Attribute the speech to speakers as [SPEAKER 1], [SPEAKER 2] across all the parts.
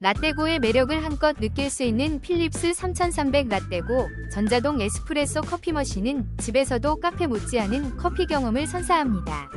[SPEAKER 1] 라떼고의 매력을 한껏 느낄 수 있는 필립스 3300 라떼고 전자동 에스프레소 커피 머신은 집에서도 카페 못지않은 커피 경험을 선사합니다.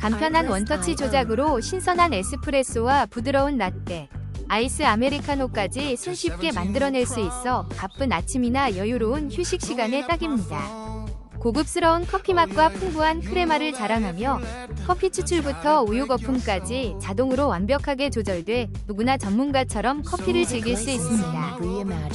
[SPEAKER 1] 간편한 원터치 조작으로 신선한 에스프레소와 부드러운 라떼, 아이스 아메리카노까지 손쉽게 만들어낼 수 있어 바쁜 아침이나 여유로운 휴식 시간에 딱입니다. 고급스러운 커피 맛과 풍부한 크레마를 자랑하며 커피 추출부터 우유 거품까지 자동으로 완벽하게 조절돼 누구나 전문가처럼 커피를 즐길 수 있습니다.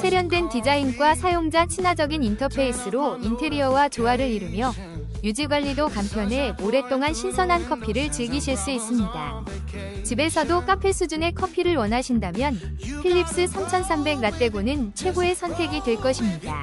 [SPEAKER 1] 세련된 디자인과 사용자 친화적인 인터페이스로 인테리어와 조화를 이루며 유지 관리도 간편해 오랫동안 신선한 커피를 즐기실 수 있습니다. 집에서도 카페 수준의 커피를 원하신다면 필립스 3300 라떼고는 최고의 선택이 될 것입니다.